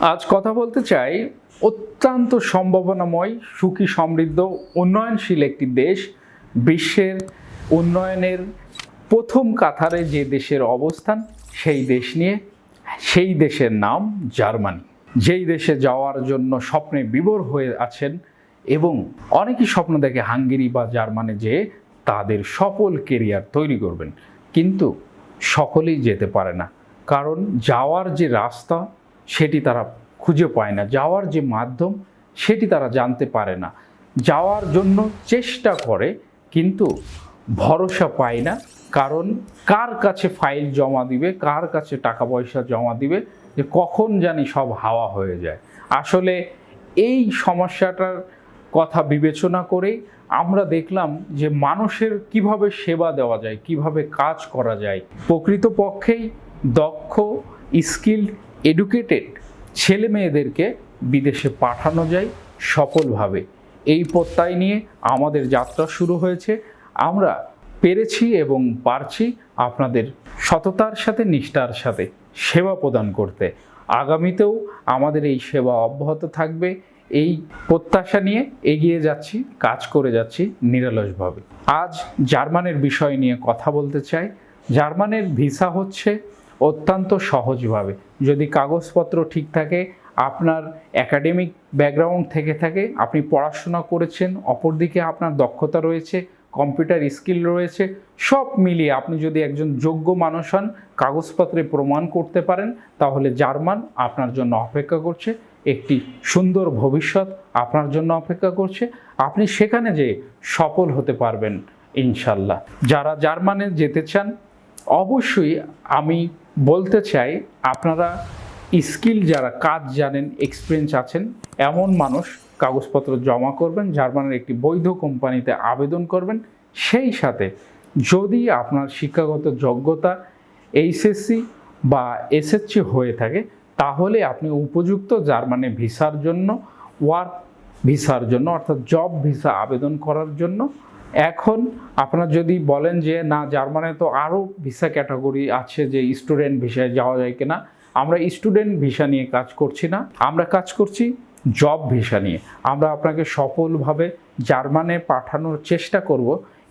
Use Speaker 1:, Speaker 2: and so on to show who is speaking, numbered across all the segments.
Speaker 1: আজ কথা বলতে চাই অত্যন্ত সম্ভাবনাময়, সুখী, সমৃদ্ধ, উন্নয়নশীল একটি দেশ। বিশ্বের উন্নয়নের প্রথম কাতারে যে দেশের অবস্থান, সেই দেশ নিয়ে, সেই দেশের নাম জার্মানি। যেই দেশে যাওয়ার জন্য স্বপ্নে বিভোর হয়ে আছেন এবং অনেকেই স্বপ্ন দেখে হাঙ্গেরি বা জার্মানি যেয়ে তাদের সফল কেরিয়ার তৈরি করবেন। কিন্তু সকলেই যেতে পারে না। কারণ যাওয়ার যে রাস্তা সেটি তারা খুঁজে পায় না। যাওয়ার যে মাধ্যম, সেটি তারা জানতে পারে না। যাওয়ার জন্য চেষ্টা করে, কিন্তু ভরসা পায় না। কারণ কার কাছে ফাইল জমা দিবে, কার কাছে টাকা পয়সা জমা দিবে, যে কখন জানি সব হাওয়া হয়ে যায়। আসলে এই সমস্যাটার কথা বিবেচনা করে আমরা দেখলাম যে মানুষের কীভাবে সেবা দেওয়া যায়, কীভাবে কাজ করা যায়। প্রকৃতপক্ষেই দক্ষ, স্কিল্ড এডুকেটেড ছেলে মেয়েদেরকে বিদেশে পাঠানো যায় সফলভাবে। এই প্রত্যয় নিয়ে আমাদের যাত্রা শুরু হয়েছে। আমরা পেরেছি এবং পারছি আপনাদের সততার সাথে, নিষ্ঠার সাথে সেবা প্রদান করতে। আগামীতেও আমাদের এই সেবা অব্যাহত থাকবে। এই প্রত্যাশা নিয়ে এগিয়ে যাচ্ছি, কাজ করে যাচ্ছি নিরলসভাবে। আজ জার্মানের বিষয় নিয়ে কথা বলতে চাই। জার্মানের ভিসা হচ্ছে অত্যন্ত সহজভাবে। যদি কাগজপত্র ঠিক থাকে, আপনার একাডেমিক ব্যাকগ্রাউন্ড থেকে থাকে, আপনি পড়াশোনা করেছেন, অপরদিকে আপনার দক্ষতা রয়েছে কম্পিউটার স্কিল রয়েছে, সব মিলিয়ে আপনি যদি একজন যোগ্য মানুষ হন, কাগজপত্রে প্রমাণ করতে পারেন, তাহলে জার্মান আপনার জন্য অপেক্ষা করছে, একটি সুন্দর ভবিষ্যৎ আপনার জন্য অপেক্ষা করছে, আপনি সেখানে যে সফল হতে পারবেন ইনশাল্লাহ যারা জার্মানে যেতে চান, অবশ্যই আমি বলতে চাই, আপনারা স্কিল যারা, কাজ জানেন এক্সপিরিয়েন্স আছেন, এমন মানুষ কাগজপত্র জমা করবেন, জার্মানের একটি বৈধ কোম্পানিতে আবেদন করবেন। সেই সাথে যদি আপনার শিক্ষাগত যোগ্যতা এইচএসসি বা এসএসসি হয়ে থাকে, তাহলে আপনি উপযুক্ত জার্মানি ভিসার জন্য, ওয়ার্ক ভিসার জন্য, অর্থাৎ জব ভিসা আবেদন করার জন্য এখন আপনারা যদি বলেন যে, না জার্মানে তো আরও ভিসা ক্যাটাগরি আছে যে, স্টুডেন্ট ভিসায় যাওয়া যায় কিনা? আমরা স্টুডেন্ট ভিসা নিয়ে কাজ করছি না। আমরা কাজ করছি জব ভিসা নিয়ে। আমরা আপনাকে সফলভাবে জার্মানে পাঠানোর চেষ্টা করব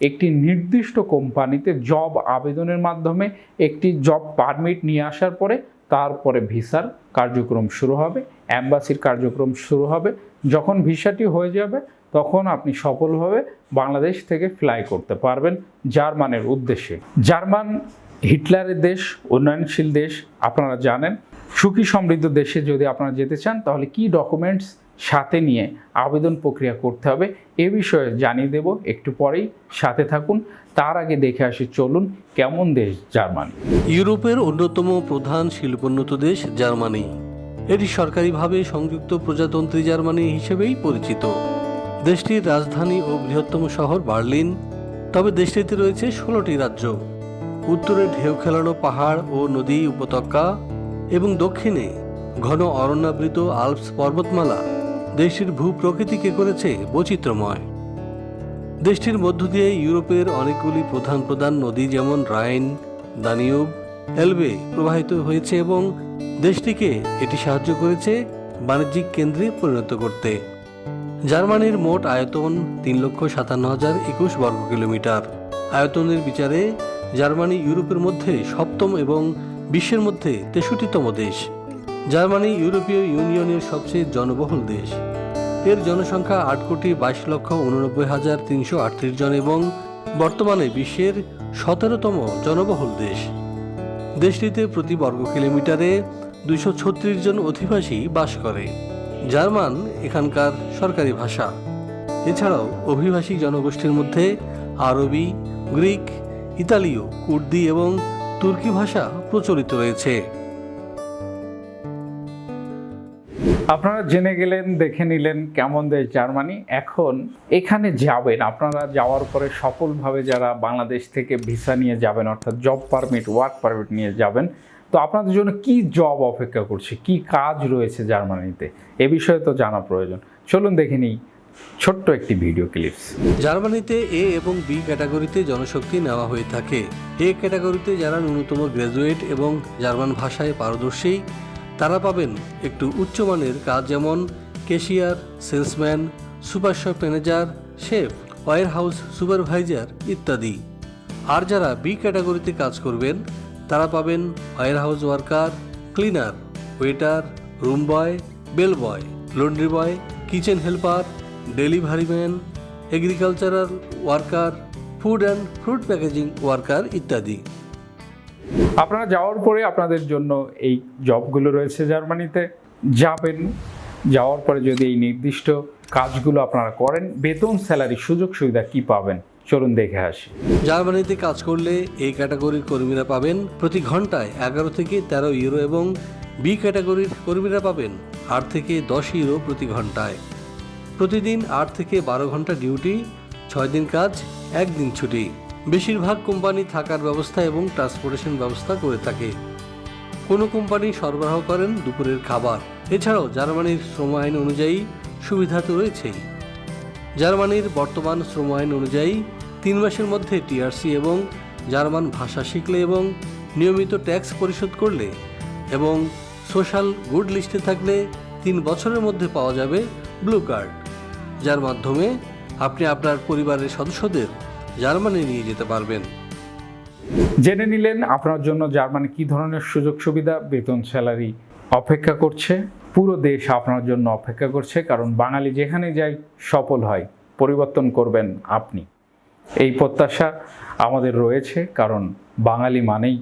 Speaker 1: একটি নির্দিষ্ট কোম্পানিতে জব আবেদনের মাধ্যমে। একটি জব পারমিট নিয়ে আসার পরে তারপরে ভিসার কার্যক্রম শুরু হবে, অ্যাম্বাসির কার্যক্রম শুরু হবে। যখন ভিসাটি হয়ে যাবে তখন আপনি সফলভাবে বাংলাদেশ থেকে ফ্লাই করতে পারবেন জার্মানের উদ্দেশ্যে। জার্মান হিটলারের দেশ, উন্নয়নশীল দেশ, আপনারা জানেন। সুখী সমৃদ্ধ দেশে যদি আপনারা যেতে চান, তাহলে কি ডকুমেন্টস সাথে নিয়ে আবেদন প্রক্রিয়া করতে হবে এ বিষয়ে জানিয়ে দেব। একটু পরেই সাথে থাকুন। তার আগে দেখে আসি, চলুন কেমন দেশ জার্মানি।
Speaker 2: ইউরোপের অন্যতম প্রধান শিল্পোন্নত দেশ জার্মানি। এটি সরকারিভাবে সংযুক্ত প্রজাতন্ত্রী জার্মানি হিসেবেই পরিচিত। দেশটির রাজধানী ও বৃহত্তম শহর বার্লিন, তবে দেশটিতে রয়েছে ষোলোটি রাজ্য। উত্তরে ঢেউ খেলানো পাহাড় ও নদী উপত্যকা এবং দক্ষিণে ঘন অরণ্যাবৃত আলপস পর্বতমালা। দেশটির ভূপ্রকৃতিকে করেছে বৈচিত্র্যময়। দেশটির মধ্য দিয়ে ইউরোপের অনেকগুলি প্রধান প্রধান নদী যেমন রাইন, দানিউব, এলবে প্রবাহিত হয়েছে এবং দেশটিকে এটি সাহায্য করেছে বাণিজ্যিক কেন্দ্রে পরিণত করতে। জার্মানির মোট আয়তন তিন লক্ষ সাতান্ন হাজার একুশ বর্গ কিলোমিটার। আয়তনের বিচারে জার্মানি ইউরোপের মধ্যে সপ্তম এবং বিশ্বের মধ্যে তেষট্টিতম দেশ। জার্মানি ইউরোপীয় ইউনিয়নের সবচেয়ে জনবহুল দেশ। এর জনসংখ্যা আট কোটি বাইশ লক্ষ উননব্বই হাজার তিনশো আটত্রিশ জন এবং বর্তমানে বিশ্বের সতেরোতম জনবহুল দেশ। দেশটিতে প্রতি বর্গ কিলোমিটারে দুইশো ছত্রিশ জন অধিবাসী বাস করে। জার্মান, এখানকার সরকারি ভাষা। এছাড়াও অভিবাসী জনগোষ্ঠীর মধ্যে আরবি, গ্রিক, ইতালীয়, কুর্দি এবং তুর্কি ভাষা প্রচলিত রয়েছে।
Speaker 1: আপনারা জেনে গেলেন, দেখে নিলেন কেমন দেশ জার্মানি। এখন এখানে যাবেন। আপনারা যাওয়ার পরে সফলভাবে যারা বাংলাদেশ থেকে ভিসা নিয়ে যাবেন, অর্থাৎ জব পারমিট ওয়ার্ক পারমিট নিয়ে যাবেন তো আপনাদের জন্য কি জব অপেক্ষা করছে? কি কাজ রয়েছে জার্মানিতে? এ বিষয়ে তো জানা প্রয়োজন। চলুন দেখে নিই ছোট্ট একটি ভিডিও ক্লিপস
Speaker 2: জার্মানিতে এ এবং বি ক্যাটাগরিতে জনশক্তি নেওয়া হয়ে থাকে। এ ক্যাটাগরিতে যারা ন্যূনতম গ্র্যাজুয়েট এবং জার্মান ভাষায় পারদর্শী, তারা পাবেন একটু উচ্চমানের কাজ যেমন cashier salesman super shop manager chef warehouse supervisor ইত্যাদি। আর যারা বি ক্যাটাগরিতে কাজ করবেন তারা পাবেন warehouse worker, cleaner, waiter, room boy, bell boy, laundry boy, kitchen helper, delivery man, agricultural worker, food and fruit packaging worker ইত্যাদি।
Speaker 1: আপনারা যাওয়ার পরে আপনাদের জন্য এই জবগুলো রয়েছে জার্মানিতে। যাবেন, যাওয়ার পরে যদি এই নির্দিষ্ট কাজগুলো আপনারা করেন, বেতন, স্যালারি সুযোগ সুবিধা কি পাবেন? চলুন দেখে আসি।
Speaker 2: জার্মানিতে কাজ করলে এই ক্যাটাগরির কর্মীরা পাবেন প্রতি ঘন্টায় এগারো থেকে তেরো ইউরো এবং বি ক্যাটাগরির কর্মীরা পাবেন আট থেকে দশ ইউরো প্রতি ঘন্টায়। প্রতিদিন আট থেকে বারো ঘণ্টা ডিউটি, ছয় দিন কাজ একদিন ছুটি। বেশিরভাগ কোম্পানি থাকার ব্যবস্থা এবং ট্রান্সপোর্টেশন ব্যবস্থা করে থাকে। কোনো কোম্পানি সরবরাহ করেন দুপুরের খাবার। এছাড়াও জার্মানির শ্রম আইন অনুযায়ী সুবিধা তো রয়েছেই। জার্মানির বর্তমান শ্রম আইন অনুযায়ী তিন মাসের মধ্যে টিআরসি এবং জার্মান ভাষা শিখলে এবং নিয়মিত ট্যাক্স পরিশোধ করলে এবং সোশ্যাল গুড লিস্টে থাকলে তিন বছরের মধ্যে পাওয়া যাবে ব্লু কার্ড। যার মাধ্যমে আপনি আপনার পরিবারের সদস্যদের জার্মানি নিয়ে যেতে পারবেন।
Speaker 1: জেনে নিলেন আপনার জন্য জার্মানি কি ধরনের সুযোগ সুবিধা? বেতন, স্যালারি অপেক্ষা করছে। পুরো দেশ আপনার জন্য অপেক্ষা করছে, কারণ বাঙালি যেখানে যায় সফল হয়, পরিবর্তন করবেন আপনি। এই প্রত্যাশা আমাদের রয়েছে, কারণ বাঙালি মানেই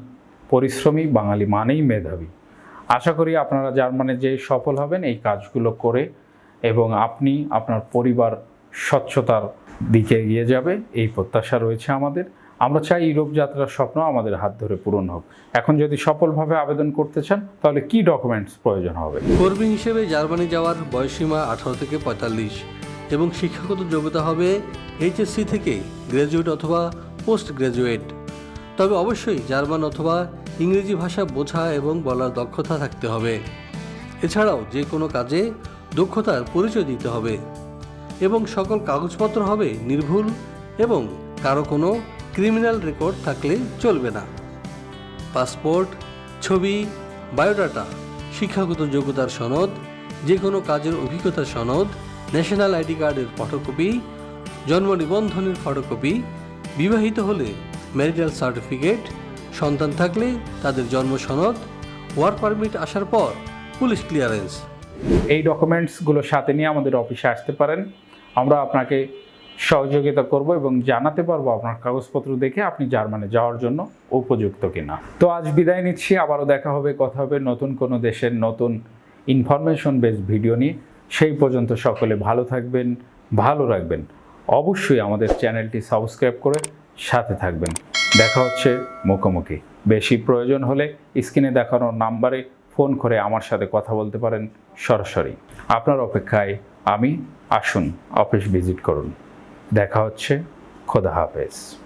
Speaker 1: পরিশ্রমী, বাঙালি মানেই মেধাবী। আশা করি আপনারা জার্মানে যে সফল হবেন, এই কাজগুলো করে এবং আপনি আপনার পরিবার স্বচ্ছতার দিকে এগিয়ে যাবে, এই প্রত্যাশা রয়েছে আমাদের। আমরা চাই ইউরোপ যাত্রার স্বপ্ন আমাদের হাত ধরে পূরণ হোক। এখন যদি সফলভাবে আবেদন করতে চান, তাহলে কি ডকুমেন্টস প্রয়োজন হবে?
Speaker 2: কর্মী হিসেবে জার্মানি যাওয়ার বয়সীমা আঠারো থেকে পঁয়তাল্লিশ। এবং শিক্ষাগত যোগ্যতা হবে এইচএসসি থেকে গ্র্যাজুয়েট অথবা পোস্ট গ্র্যাজুয়েট তবে অবশ্যই জার্মান অথবা ইংরেজি ভাষা বোঝা এবং বলার দক্ষতা থাকতে হবে। এছাড়াও যে কোনো কাজে দক্ষতার পরিচয় দিতে হবে এবং সকল কাগজপত্র হবে নির্ভুল এবং কারও কোনো ক্রিমিনাল রেকর্ড থাকলে চলবে না। পাসপোর্ট, ছবি, বায়োডাটা, শিক্ষাগত যোগ্যতার সনদ, যে কোনো কাজের অভিজ্ঞতার সনদ ন্যাশনাল আইডি কার্ডের ফটোকপি, জন্ম নিবন্ধনের ফটোকপি, বিবাহিত হলে ম্যারিটাল সার্টিফিকেট, সন্তান থাকলে তাদের জন্ম সনদ, ওয়ার্ক পারমিট আসার পর পুলিশ ক্লিয়ারেন্স।
Speaker 1: এই ডকুমেন্টসগুলো সাথে নিয়ে আমাদের অফিসে আসতে পারেন। আমরা আপনাকে সহযোগিতা করব এবং জানাতে পারব আপনার কাগজপত্র দেখে আপনি জার্মানে যাওয়ার জন্য উপযুক্ত কিনা। তো আজ বিদায় নিচ্ছি, আবারও দেখা হবে, কথা হবে নতুন কোনো দেশের নতুন ইনফরমেশন বেস ভিডিও নিয়ে। সেই পর্যন্ত সকলে ভালো থাকবেন, ভালো রাখবেন। অবশ্যই আমাদের চ্যানেলটি সাবস্ক্রাইব করে সাথে থাকবেন। দেখা হচ্ছে মুখোমুখি। বেশি প্রয়োজন হলে স্ক্রিনে দেখানো নাম্বারে ফোন করে আমার সাথে কথা বলতে পারেন সরাসরি। আপনার অপেক্ষায় আমি আসুন অফিস ভিজিট করুন। দেখা হচ্ছে। খোদা হাফেজ।